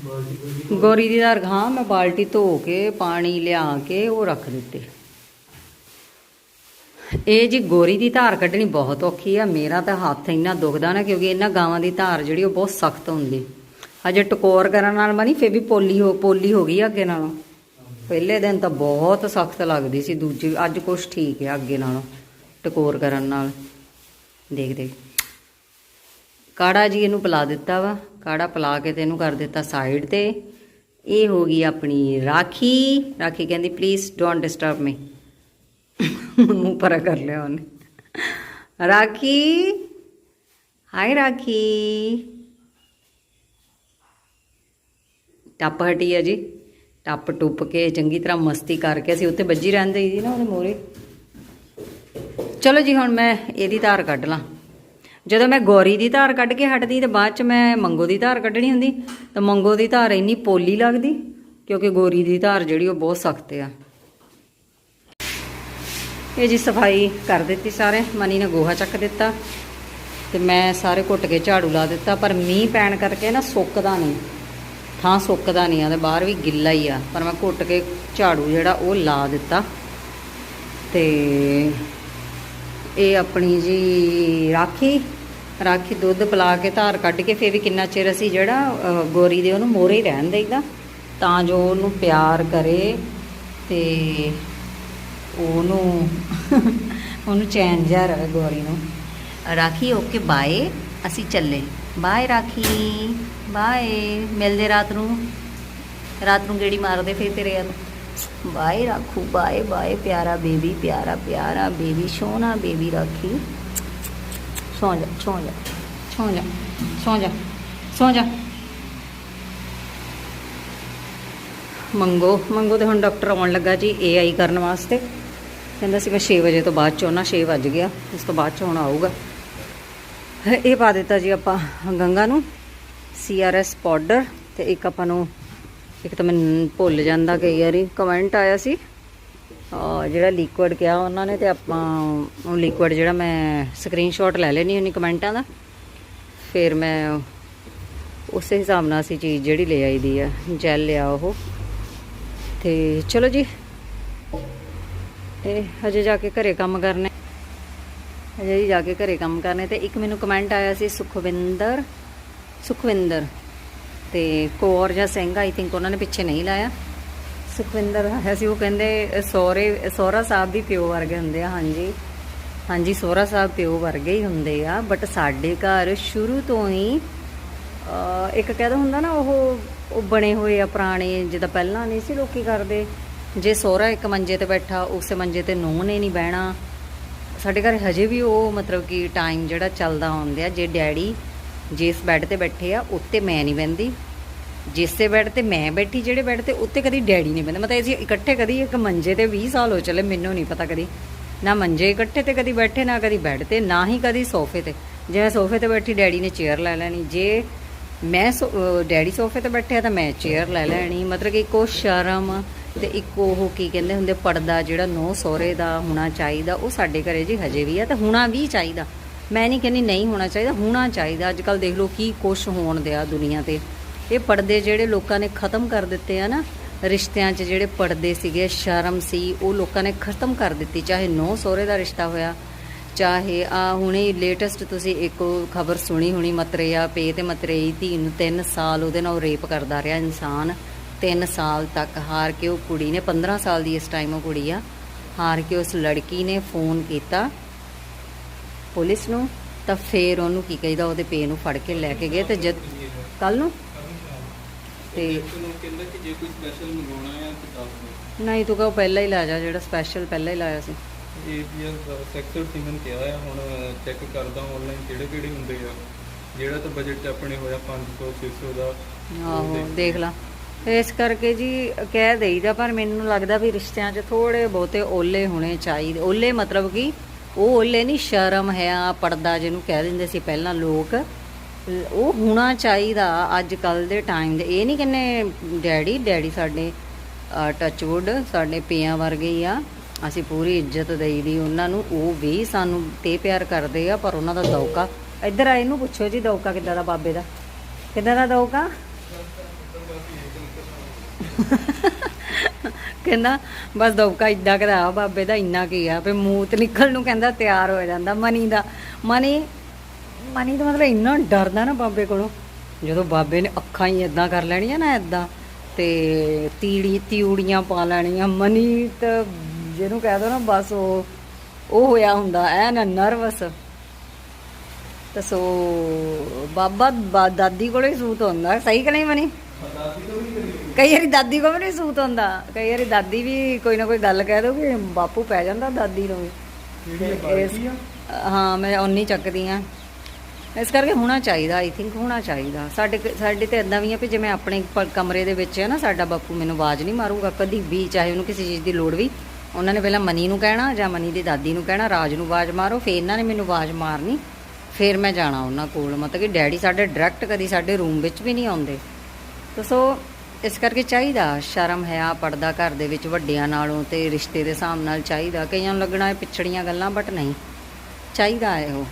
ਬਾਲਟੀ ਗੋਰੀ ਦੀ ਦਾਰ ਹਾਂ, ਮੈਂ ਬਾਲਟੀ ਧੋ ਕੇ, ਪਾਣੀ ਲਿਆ ਕੇ, ਉਹ ਰੱਖ ਦਿੱਤੇ। ਇਹ ਜੀ ਗੋਰੀ ਦੀ ਧਾਰ ਕੱਢਣੀ ਬਹੁਤ ਔਖੀ ਆ। ਮੇਰਾ ਤਾਂ ਹੱਥ ਇੰਨਾ ਦੁਖਦਾ ਨਾ ਕਿਉਂਕਿ ਇਹਨਾਂ ਗਾਵਾਂ ਦੀ ਧਾਰ ਜਿਹੜੀ ਉਹ ਬਹੁਤ ਸਖਤ ਹੁੰਦੀ। ਅਜੇ ਟਕੋਰ ਕਰਨ ਨਾਲ ਬਣੀ ਫੇਰ ਵੀ ਪੋਲੀ ਹੋ ਪੋਲੀ ਹੋ ਗਈ ਅੱਗੇ ਨਾਲੋਂ। ਪਹਿਲੇ ਦਿਨ ਤਾਂ ਬਹੁਤ ਸਖਤ ਲੱਗਦੀ ਸੀ, ਦੂਜੀ ਅੱਜ ਕੁਛ ਠੀਕ ਹੈ ਅੱਗੇ ਨਾਲੋਂ, ਟਕੋਰ ਕਰਨ ਨਾਲ। ਦੇਖ ਦੇਖ। ਕਾੜਾ ਜੀ ਇਹਨੂੰ ਪਿਲਾ ਦਿੱਤਾ ਵਾ। ਕਾੜਾ ਪਿਲਾ ਕੇ ਤੇ ਇਹਨੂੰ ਕਰ ਦਿੱਤਾ ਸਾਈਡ ਤੇ। ਇਹ ਹੋ ਗਈ ਆਪਣੀ ਰਾਖੀ। ਰਾਖੀ ਕਹਿੰਦੀ ਪਲੀਜ਼ ਡੋਨਟ ਡਿਸਟਰਬ ਮੀ ਮੂੰਹ ਪਰਾ ਕਰ ਲਿਆ ਉਹਨੇ। ਰਾਖੀ ਹਾਈ ਰਾਖੀ। ਟੱਪ ਹਟੀ ਆ ਜੀ। ਟੱਪ ਟੁੱਪ ਕੇ ਚੰਗੀ ਤਰ੍ਹਾਂ ਮਸਤੀ ਕਰਕੇ ਅਸੀਂ ਉੱਥੇ ਵੱਜੀ ਰਹਿੰਦੇ ਸੀ ਨਾ ਉਹਦੇ ਮੋਰੇ। ਚਲੋ ਜੀ, ਹੁਣ ਮੈਂ ਇਹਦੀ ਧਾਰ ਕੱਢ ਲਾਂ। ਜਦੋਂ ਮੈਂ ਗੌਰੀ ਦੀ ਧਾਰ ਕੱਢ ਕੇ ਹਟਦੀ, ਤੇ ਬਾਅਦ ਚ ਮੈਂ ਮੰਗੋ ਦੀ ਧਾਰ ਕੱਢਣੀ ਹੁੰਦੀ, ਤਾਂ ਮੰਗੋ ਦੀ ਧਾਰ ਇੰਨੀ ਪੋਲੀ ਲੱਗਦੀ, ਕਿਉਂਕਿ ਗੌਰੀ ਦੀ ਧਾਰ ਜਿਹੜੀ ਉਹ ਬਹੁਤ ਸਖਤ ਆ। ਇਹ ਜੀ ਸਫ਼ਾਈ ਕਰ ਦਿੱਤੀ ਸਾਰੇ। ਮਨੀ ਨੇ ਗੋਹਾ ਚੱਕ ਦਿੱਤਾ ਤੇ ਮੈਂ ਸਾਰੇ ਘੁੱਟ ਕੇ ਝਾੜੂ ਲਾ ਦਿੱਤਾ, ਪਰ ਮੀਂਹ ਪੈਣ ਕਰਕੇ ਨਾ ਸੁੱਕਦਾ ਨਹੀਂ। ਥਾਂ ਸੁੱਕਦਾ ਨਹੀਂ ਆ ਤੇ ਬਾਹਰ ਵੀ ਗਿੱਲਾ ਹੀ ਆ। ਪਰ ਮੈਂ ਘੁੱਟ ਕੇ ਝਾੜੂ ਜਿਹੜਾ ਉਹ ਲਾ ਦਿੱਤਾ ਤੇ ਇਹ ਆਪਣੀ ਜੀ ਰਾਖੀ ਰਾਖੀ ਦੁੱਧ ਪਿਲਾ ਕੇ ਧਾਰ ਕੱਢ ਕੇ ਫੇਰ ਵੀ ਕਿੰਨਾ ਚਿਰ ਅਸੀਂ ਜਿਹੜਾ ਗੋਰੀ ਦੇ ਉਹਨੂੰ ਮੋਰੇ ਹੀ ਰਹਿਣ ਦੇਈਦਾ। ਤਾਂ ਜੋ ਉਹਨੂੰ ਪਿਆਰ ਕਰੇ ਤੇ ਉਹਨੂੰ ਉਹਨੂੰ ਚੈਨ ਜਿਹਾ ਰਵੇ ਗੋਰੀ ਨੂੰ। Rakhi okay bye. ਅਸੀਂ ਚੱਲੇ। Bye Rakhi bye. ਮਿਲਦੇ ਰਾਤ ਨੂੰ। ਰਾਤ ਨੂੰ ਗੇੜੀ ਮਾਰਦੇ ਫੇਰ ਤੇਰੇ ਯਾਰ ਬਾਏ ਰਾਖੂ ਬਾਏ ਬਾਏ। ਪਿਆਰਾ ਬੇਬੀ ਪਿਆਰਾ ਪਿਆਰਾ ਬੇਬੀ ਸੋਹਣਾ ਬੇਬੀ ਰਾਖੀ। ਸੌਂ ਜਾ ਸੌਂ ਜਾ। ਸੌਂ ਜਾ ਸੌਂ ਜਾ ਸੌਂ ਜਾ। ਮੰਗੋ ਮੰਗੋ ਤੇ ਹੁਣ ਡਾਕਟਰ ਆਉਣ ਲੱਗਾ ਜੀ ਏਆਈ ਕਰਨ ਵਾਸਤੇ। ਕਹਿੰਦਾ ਸੀ ਮੈਂ 6 ਵਜੇ ਤੋਂ ਬਾਅਦ ਚ ਆਉਣਾ 6 ਵੱਜ ਗਿਆ। ਉਸ ਤੋਂ ਬਾਅਦ ਚ ਹੁਣ ਆਊਗਾ। ਇਹ ਪਾ ਦਿੱਤਾ ਜੀ ਆਪਾਂ ਗੰਗਾ ਨੂੰ ਸੀਆਰਐਸ ਪਾਊਡਰ ਤੇ ਇੱਕ ਆਪਾਂ ਨੂੰ, ਇੱਕ ਤਾਂ ਮੈਨੂੰ ਭੁੱਲ ਜਾਂਦਾ ਕਈ ਵਾਰੀ। ਕਮੈਂਟ ਆਇਆ ਸੀ ਜਿਹੜਾ ਲਿਕੁਇਡ ਕਿਹਾ ਉਹਨਾਂ ਨੇ ਤੇ ਆਪਾਂ ਉਹ ਲਿਕੁਇਡ ਜਿਹੜਾ ਮੈਂ ਸਕਰੀਨਸ਼ਾਟ ਲੈ ਲੈਣੀ ਉਹਨੀ ਕਮੈਂਟਾਂ ਦਾ। ਫਿਰ ਮੈਂ ਉਸੇ ਹਿਸਾਬ ਨਾਲ ਅਸੀਂ ਚੀਜ਼ ਜਿਹੜੀ ਲੈ ਆਈ ਦੀ ਆ ਜੈਲ ਲਿਆ ਉਹ। ਤੇ ਚਲੋ ਜੀ ਇਹ ਹਜੇ ਜਾ ਕੇ ਘਰੇ ਕੰਮ ਕਰਨੇ। ਹਜੇ ਹੀ ਜਾ ਕੇ ਘਰੇ ਕੰਮ ਕਰਨੇ ਤੇ ਇੱਕ ਮੈਨੂੰ ਕਮੈਂਟ ਆਇਆ ਸੀ ਸੁਖਵਿੰਦਰ ਸੁਖਵਿੰਦਰ ਤੇ ਕੌਰ ਜਾਂ ਸਿੰਘ ਆਈ ਥਿੰਕ ਉਹਨਾਂ ਨੇ ਪਿੱਛੇ ਨਹੀਂ ਲਾਇਆ। ਸੁਖਵਿੰਦਰ ਆਇਆ ਸੀ, ਉਹ ਕਹਿੰਦੇ, ਸੋਹਰੇ, ਸੋਹਰਾ ਸਾਹਿਬ ਵੀ ਪਿਓ ਵਰਗੇ ਹੁੰਦੇ ਆ, ਹਾਂਜੀ। ਹਾਂਜੀ, ਸੋਹਰਾ ਸਾਹਿਬ ਪਿਓ ਵਰਗੇ ਹੀ ਹੁੰਦੇ ਆ ਬਟ ਸਾਡੇ ਘਰ ਸ਼ੁਰੂ ਤੋਂ ਹੀ ਇੱਕ ਕਹਿੰਦਾ ਹੁੰਦਾ ਨਾ, ਉਹ ਉਹ ਬਣੇ ਹੋਏ ਆ, ਪੁਰਾਣੇ, ਜਿੱਦਾਂ ਪਹਿਲਾਂ ਨਹੀਂ ਸੀ ਲੋਕੀ ਕਰਦੇ। ਜੇ ਸੋਹਰਾ ਇੱਕ ਮੰਜੇ ਤੇ ਬੈਠਾ, ਉਸੇ ਮੰਜੇ ਤੇ ਨੂੰਹ ਨੇ ਨਹੀਂ ਬਹਿਣਾ। ਸਾਡੇ ਘਰ ਹਜੇ ਵੀ ਉਹ ਮਤਲਬ ਕਿ ਟਾਈਮ ਜਿਹੜਾ ਚੱਲਦਾ ਆਉਂਦਿਆ ਜੇ ਡੈਡੀ ਜਿਸ ਬੈੱਡ ਤੇ ਬੈਠੇ ਆ, ਉੱਤੇ ਮੈਂ ਨਹੀਂ ਬਹਿੰਦੀ। ਜਿਸੇ ਬੈੱਡ ਤੇ ਮੈਂ ਬੈਠੀ, ਜਿਹੜੇ ਬੈੱਡ ਤੇ ਉੱਤੇ ਕਦੀ ਡੈਡੀ ਨਹੀਂ ਬੰਦੇ ਮਤਲਬ ਅਸੀਂ ਇਕੱਠੇ ਕਦੀ ਇੱਕ ਮੰਜੇ ਤੇ 20 ਸਾਲ ਹੋ ਚਲੇ, ਮੈਨੂੰ ਨਹੀਂ ਪਤਾ ਕਦੀ। ਨਾ ਮੰਜੇ ਇਕੱਠੇ ਤੇ ਕਦੀ ਬੈਠੇ, ਨਾ ਕਦੀ ਬੈੱਡ ਤੇ, ਨਾ ਹੀ ਕਦੀ ਸੋਫੇ ਤੇ। ਜਿਵੇਂ ਸੋਫੇ ਤੇ ਬੈਠੀ, ਡੈਡੀ ਨੇ ਚੇਅਰ ਲੈ ਲੈਣੀ। ਜੇ ਮੈਂ ਸੋ- ਡੈਡੀ ਸੋਫੇ ਤੇ ਬੈਠਿਆ ਤਾਂ ਮੈਂ ਚੇਅਰ ਲੈ ਲੈਣੀ। ਮਤਲਬ ਕਿ ਇੱਕੋ ਸ਼ਰਮ ਤੇ ਇੱਕ ਉਹ ਕੀ ਕਹਿੰਦੇ ਹੁੰਦੇ, ਪਰਦਾ ਜਿਹੜਾ ਨੋ ਸੋਹਰੇ ਦਾ ਹੋਣਾ ਚਾਹੀਦਾ, ਉਹ ਸਾਡੇ ਘਰੇ ਜੀ ਹਜੇ ਵੀ ਆ, ਤੇ ਹੋਣਾ ਵੀ ਚਾਹੀਦਾ। ਮੈਂ ਨਹੀਂ ਕਹਿੰਦੀ ਨਹੀਂ ਹੋਣਾ ਚਾਹੀਦਾ ਹੋਣਾ ਚਾਹੀਦਾ। ਅੱਜ ਕੱਲ ਦੇਖ ਲਓ ਕੀ ਕੁਛ ਹੋਣ ਦਿਆ ਦੁਨੀਆ ਤੇ। ਇਹ ਪਰਦੇ ਜਿਹੜੇ ਲੋਕਾਂ ਨੇ ਖਤਮ ਕਰ ਦਿੱਤੇ ਆ ਨਾ, ਰਿਸ਼ਤਿਆਂ 'ਚ ਜਿਹੜੇ ਪਰਦੇ ਸੀਗੇ, ਸ਼ਰਮ ਸੀ, ਉਹ ਲੋਕਾਂ ਨੇ ਖਤਮ ਕਰ ਦਿੱਤੀ, ਚਾਹੇ ਨੋ ਸੋਹਰੇ ਦਾ ਰਿਸ਼ਤਾ ਹੋਇਆ, ਚਾਹੇ ਆ ਹੁਣੇ ਲੇਟੈਸਟ ਤੁਸੀਂ ਇੱਕ ਖਬਰ ਸੁਣੀ ਹੋਣੀ, ਮਤਰੇਆ ਪੇ ਤੇ ਮਤਰੇਈ, ਧੀ ਨੂੰ 3 ਸਾਲ ਉਹਦੇ ਨਾਲ ਰੇਪ ਕਰਦਾ ਰਿਹਾ ਇਨਸਾਨ। 3 ਸਾਲ ਤੱਕ ਹਾਰ ਕੇ ਉਹ ਕੁੜੀ ਨੇ 15 ਸਾਲ ਦੀ ਇਸ ਟਾਈਮ ਉਹ ਕੁੜੀ ਆ, ਹਾਰ ਕੇ ਉਸ ਲੜਕੀ ਨੇ ਫੋਨ ਕੀਤਾ ਪੁਲਿਸ ਨੂੰ, ਤਾਂ ਫੇਰ ਉਹਨੂੰ ਕੀ ਕਹੀਦਾ, ਉਹਦੇ ਪੇ ਨੂੰ ਫੜ ਕੇ ਲੈ ਕੇ ਗਏ ਤੇ ਜਦ ਕੱਲ ਨੂੰ? ਤੇ ਕਹਿੰਦਾ ਕਿ ਜੇ ਕੋਈ ਸਪੈਸ਼ਲ ਮੰਗਾਉਣਾ ਹੈ ਤਾਂ ਦੱਸ ਨਹੀਂ, ਤੂੰ ਕਹੋ ਪਹਿਲਾਂ ਹੀ ਲੈ ਜਾ, ਜਿਹੜਾ ਸਪੈਸ਼ਲ ਪਹਿਲਾਂ ਹੀ ਲਾਇਆ ਸੀ। ਇਹ ਸੈਕਟਰ ਸੀਮਨ ਕਿਹਾ ਆ ਹੁਣ ਚੈੱਕ ਕਰਦਾ ਆਨਲਾਈਨ ਕਿਹੜੇ ਕਿਹੜੇ ਹੁੰਦੇ ਆ ਜਿਹੜਾ ਤਾਂ ਬਜਟ ਆਪਣੇ ਹੋਇਆ 500 600 ਦਾ ਆਹੋ, ਦੇਖ ਲਾ। ਇਸ ਕਰਕੇ ਜੀ ਕਹਿ ਦੇਈਦਾ, ਪਰ ਮੈਨੂੰ ਲੱਗਦਾ ਵੀ ਰਿਸ਼ਤਿਆਂ 'ਚ ਥੋੜੇ ਬਹੁਤੇ ਓਲੇ ਹੋਣੇ ਚਾਹੀਦੇ। ਓਲੇ ਮਤਲਬ ਕਿ, ਉਹ ਓਲੇ ਨਹੀਂ, ਸ਼ਰਮ ਹੈ ਆ, ਪਰਦਾ ਜਿਹਨੂੰ ਕਹਿ ਦਿੰਦੇ ਸੀ ਪਹਿਲਾਂ ਲੋਕ। ਉਹ ਹੋਣਾ ਚਾਹੀਦਾ ਅੱਜ ਕੱਲ ਦੇ ਟਾਈਮ ਦੇ। ਇਹ ਨਹੀਂ ਕਹਿੰਨੇ ਡੈਡੀ ਡੈਡੀ ਸਾਡੇ ਟੱਚਵੁੱਡ ਸਾਡੇ ਪਿਆਂ ਵਰਗੇ ਹੀ ਆ। ਅਸੀਂ ਪੂਰੀ ਇੱਜ਼ਤ ਦੇਈਦੀ, ਉਹਨਾਂ ਨੂੰ ਉਹ ਵੀ ਸਾਨੂੰ ਤੇ ਪਿਆਰ ਕਰਦੇ ਆ, ਪਰ ਉਹਨਾਂ ਦਾ ਦੌਕਾ। ਇੱਧਰ ਆ, ਇਹਨੂੰ ਪੁੱਛੋ ਜੀ, ਦੌਕਾ ਕਿੱਦਾਂ ਦਾ ਬਾਬੇ ਦਾ? ਕਿੱਦਾਂ ਦਾ ਦੌਕਾ? ਕਹਿੰਦਾ, ਬਸ ਦੌਕਾ ਇਦਾਂ ਕਰਾ, ਬਾਬੇ ਦਾ ਇੰਨਾ ਕੀ ਆ? ਵੀ ਮੂਤ ਨਿਕਲ ਨੂੰ ਕਹਿੰਦਾ, ਤਿਆਰ ਹੋ ਜਾਂਦਾ ਮਨੀ ਦਾ। ਮਨੀ ਮਨੀ ਤਾਂ ਮਤਲਬ ਇੰਨਾ ਡਰਦਾ ਨਾ ਬਾਬੇ ਕੋਲੋਂ। ਜਦੋਂ ਬਾਬੇ ਨੇ ਅੱਖਾਂ ਹੀ ਇਦਾਂ ਕਰ ਲੈਣੀਆਂ ਨਾ ਇਦਾਂ ਤੇ ਤੀੜੀ, ਤਿਊੜੀਆਂ ਪਾ ਲੈਣੀਆਂ, ਮਨੀ ਤਾਂ ਜਿਹਨੂੰ ਕਹਿ ਦੋ ਨਾ ਬਸ ਉਹ ਉਹ ਹੋਇਆ ਹੁੰਦਾ, ਐ ਨਾ ਨਰਵਸ। ਤਾਂ ਸੋ, ਬਾਬਾ ਦਾਦੀ ਕੋਲੇ ਸੂਤ ਹੁੰਦਾ, ਸਹੀ ਕਿ ਨਹੀਂ ਮਨੀ? ਕਈ ਵਾਰੀ ਦਾਦੀ ਕੋਲ ਵੀ ਨਹੀਂ ਸੂਤ ਹੁੰਦਾ। ਕਈ ਵਾਰੀ ਦਾਦੀ ਵੀ ਕੋਈ ਨਾ ਕੋਈ ਗੱਲ ਕਹਿ ਦੋ ਕਿ ਬਾਪੂ ਪੈ ਜਾਂਦਾ ਦਾਦੀ ਨੂੰ ਵੀ। ਜਿਹੜੀ ਹਾਂ ਮੈਂ ਉਨੀ ਚੱਕਦੀ ਆ। ਇਸ ਕਰਕੇ ਹੋਣਾ ਚਾਹੀਦਾ ਆਈ ਥਿੰਕ ਹੋਣਾ ਚਾਹੀਦਾ। ਸਾਡੇ ਕ- ਸਾਡੇ ਤੇ ਇਦਾਂ ਵੀ ਆ ਵੀ ਜਿਵੇਂ ਆਪਣੇ ਕਮਰੇ ਦੇ ਵਿੱਚ ਹੈ ਨਾ ਸਾਡਾ ਬਾਪੂ ਮੈਨੂੰ ਆਵਾਜ਼ ਨਹੀਂ ਮਾਰੂਗਾ। ਕਦੀ ਵੀ ਚਾਹੇ ਉਹਨੂੰ ਕਿਸੇ ਚੀਜ਼ ਦੀ ਲੋੜ ਵੀ ਉਹਨਾਂ ਨੇ ਪਹਿਲਾਂ ਮਨੀ ਨੂੰ ਕਹਿਣਾ ਜਾਂ ਮਨੀ ਦੀ ਦਾਦੀ ਨੂੰ ਕਹਿਣਾ ਰਾਜ ਨੂੰ ਆਵਾਜ਼ ਮਾਰੋ ਫੇਰ ਇਹਨਾਂ ਨੇ ਮੈਨੂੰ ਆਵਾਜ਼ ਮਾਰਨੀ ਫੇਰ ਮੈਂ ਜਾਣਾ ਉਹਨਾਂ ਕੋਲ। ਮਤਲਬ ਕਿ ਡੈਡੀ ਸਾਡੇ ਡਾਇਰੈਕਟ ਕਦੀ ਸਾਡੇ ਰੂਮ ਵਿੱਚ ਵੀ ਨਹੀਂ ਆਉਂਦੇ। ਤਾਂ ਸੋ ਇਸ ਕਰਕੇ ਚਾਹੀਦਾ, ਸ਼ਰਮ ਹੈ ਆ ਪਰਦਾ ਘਰ ਦੇ ਵਿੱਚ ਵੱਡਿਆਂ ਨਾਲੋਂ ਤੇ ਰਿਸ਼ਤੇ ਦੇ ਹਿਸਾਬ ਨਾਲ ਚਾਹੀਦਾ। ਕਈਆਂ ਨੂੰ ਲੱਗਣਾ ਇਹ ਪਿਛੜੀਆਂ ਗੱਲਾਂ ਬਟ ਨਹੀਂ। ਚਾਹੀਦਾ ਹੈ ਉਹ।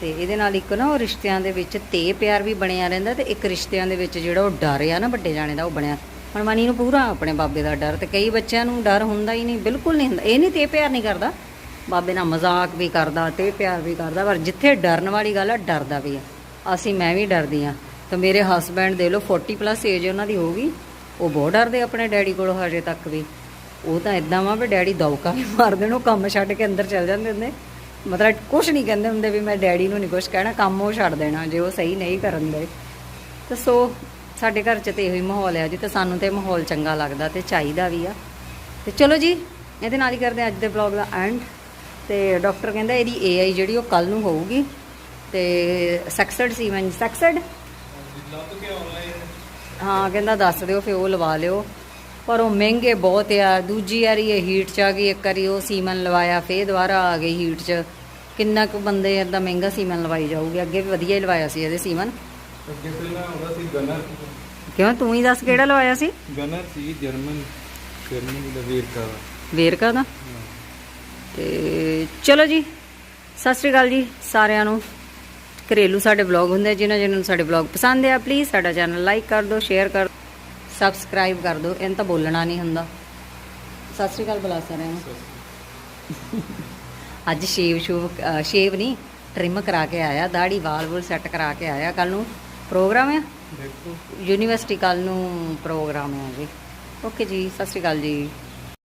ਤੇ ਇਹਦੇ ਨਾਲ ਇੱਕ ਨਾ ਉਹ ਰਿਸ਼ਤਿਆਂ ਦੇ ਵਿੱਚ ਤੇ ਪਿਆਰ ਵੀ ਬਣਿਆ ਰਹਿੰਦਾ ਤੇ ਇੱਕ ਰਿਸ਼ਤਿਆਂ ਦੇ ਵਿੱਚ ਜਿਹੜਾ ਉਹ ਡਰ ਆ ਨਾ ਵੱਡੇ ਜਾਣੇ ਦਾ, ਉਹ ਬਣਿਆ। ਹੁਣ ਮਨੀ ਨੂੰ ਪੂਰਾ ਆਪਣੇ ਬਾਬੇ ਦਾ ਡਰ ਤੇ ਕਈ ਬੱਚਿਆਂ ਨੂੰ ਡਰ ਹੁੰਦਾ ਹੀ ਨਹੀਂ, ਬਿਲਕੁਲ ਨਹੀਂ ਹੁੰਦਾ। ਇਹ ਨਹੀਂ ਤੇ ਪਿਆਰ ਨਹੀਂ ਕਰਦਾ। ਬਾਬੇ ਨਾਲ ਮਜ਼ਾਕ ਵੀ ਕਰਦਾ, ਤੇ ਪਿਆਰ ਵੀ ਕਰਦਾ, ਪਰ ਜਿੱਥੇ ਡਰਨ ਵਾਲੀ ਗੱਲ ਆ, ਡਰਦਾ ਵੀ ਆ। ਅਸੀਂ, ਮੈਂ ਵੀ ਡਰਦੀ ਆ। ਤਾਂ ਮੇਰੇ ਹਸਬੈਂਡ ਦੇ ਲੋ 40 ਪਲੱਸ ਏਜ ਉਹਨਾਂ ਦੀ ਹੋ ਗਈ। ਉਹ ਬਹੁਤ ਡਰਦੇ ਆਪਣੇ ਡੈਡੀ ਕੋਲੋਂ ਹਜੇ ਤੱਕ ਵੀ। ਉਹ ਤਾਂ ਇਦਾਂ ਵਾ ਵੀ ਡੈਡੀ ਦੌਕਾ ਵੀ ਮਾਰ ਦੇਣ, ਉਹ ਕੰਮ ਛੱਡ ਕੇ ਅੰਦਰ ਚਲ ਜਾਂਦੇ ਹੁੰਦੇ। ਮਤਲਬ ਕੁਝ ਨਹੀਂ ਕਹਿੰਦੇ ਹੁੰਦੇ ਵੀ ਮੈਂ ਡੈਡੀ ਨੂੰ ਨਹੀਂ ਕੁਝ ਕਹਿਣਾ, ਕੰਮ ਉਹ ਛੱਡ ਦੇਣਾ, ਜੇ ਉਹ ਸਹੀ ਨਹੀਂ ਕਰਨ ਦੇ। ਤਾਂ ਸੋ ਸਾਡੇ ਘਰ 'ਚ ਤੇ ਇਹੋ ਹੀ ਮਾਹੌਲ ਹੈ ਜੀ, ਤੇ ਸਾਨੂੰ ਤੇ ਮਾਹੌਲ ਚੰਗਾ ਲੱਗਦਾ ਤੇ ਚਾਹੀਦਾ ਵੀ ਆ। ਤੇ ਚਲੋ ਜੀ, ਇਹਦੇ ਨਾਲ ਹੀ ਕਰਦੇ ਅੱਜ ਦੇ ਵਲੌਗ ਦਾ ਐਂਡ ਤੇ ਡਾਕਟਰ ਕਹਿੰਦਾ ਇਹਦੀ ਏਆਈ ਜਿਹੜੀ ਉਹ ਕੱਲ ਨੂੰ ਹੋਊਗੀ। ਤੇ ਸੈਕਸਡ ਸੀਮਨ ਸੈਕਸਡ? ਲੱਭ ਕੇ ਆਨਲਾਈਨ ਹਾਂ ਕਹਿੰਦਾ ਦੱਸ ਦਿਓ ਫਿਰ ਉਹ ਲਵਾ ਲਿਓ। ਪਰ ਉਹ ਮਹਿੰਗੇ ਬਹੁਤ ਆ। ਦੂਜੀ ਵਾਰੀ ਇਹ ਹੀਟ ਚ ਆ ਗਈ ਇੱਕ ਵਾਰੀ ਉਹ ਸੀਮਨ ਲਵਾਇਆ ਫੇਰ ਦੁਬਾਰਾ ਆ ਗਈ ਹੀਟ ਚ। ਕਿੰਨਾ ਕੁ ਬੰਦੇ ਏਦਾਂ ਮਹਿੰਗਾ ਸੀਮਨ ਲਵਾਈ ਜਾਊਗੇ? ਅੱਗੇ ਵੀ ਵਧੀਆ ਹੀ ਲਵਾਇਆ ਸੀ ਇਹਦੇ ਸੀਮਨ। ਅੱਗੇ ਪਹਿਲਾਂ ਆਉਂਦਾ ਸੀ ਗਨਰ। ਕਿਉਂ? ਤੂੰ ਹੀ ਦੱਸ ਕਿਹੜਾ ਲਵਾਇਆ ਸੀ? ਗਨਰ ਸੀ ਜਰਮਨ ਜਰਮਨੀ ਦਾ ਵੇਰਕਾ ਦਾ। ਵੇਰਕਾ ਦਾ? ਤੇ ਚਲੋ ਜੀ ਸਤਿ ਸ਼੍ਰੀ ਅਕਾਲ ਜੀ ਸਾਰਿਆਂ ਨੂੰ। ਘਰੇਲੂ ਸਾਡੇ ਵਲੌਗ ਹੁੰਦੇ ਆ, ਜਿਨ੍ਹਾਂ ਜਿਨ੍ਹਾਂ ਨੂੰ ਸਾਡੇ ਵਲੌਗ ਪਸੰਦ ਆ ਪਲੀਜ਼ ਸਾਡਾ ਚੈਨਲ ਲਾਈਕ ਕਰ ਦਿਓ ਸ਼ੇਅਰ ਕਰ ਸਬਸਕ੍ਰਾਈਬ ਕਰ ਦਿਓ ਇਹਨਾਂ ਤਾਂ ਬੋਲਣਾ ਨਹੀਂ ਹੁੰਦਾ। ਸਤਿ ਸ਼੍ਰੀ ਅਕਾਲ ਬੁਲਾ ਸਾਰਿਆਂ ਨੂੰ। ਅੱਜ ਸ਼ੇਵ ਸ਼ੂਵ ਸ਼ੇਵ ਨਹੀਂ ਟ੍ਰਿਮ ਕਰਾ ਕੇ ਆਇਆ ਦਾੜੀ ਵਾਲ ਵੁਲ ਸੈੱਟ ਕਰਾ ਕੇ ਆਇਆ। ਕੱਲ ਨੂੰ ਪ੍ਰੋਗਰਾਮ ਦੇਖੋ। ਯੂਨੀਵਰਸਿਟੀ ਕੱਲ ਨੂੰ ਪ੍ਰੋਗਰਾਮ ਹੈ ਜੀ। ਓਕੇ ਜੀ ਸਤਿ ਸ਼੍ਰੀ ਅਕਾਲ ਜੀ।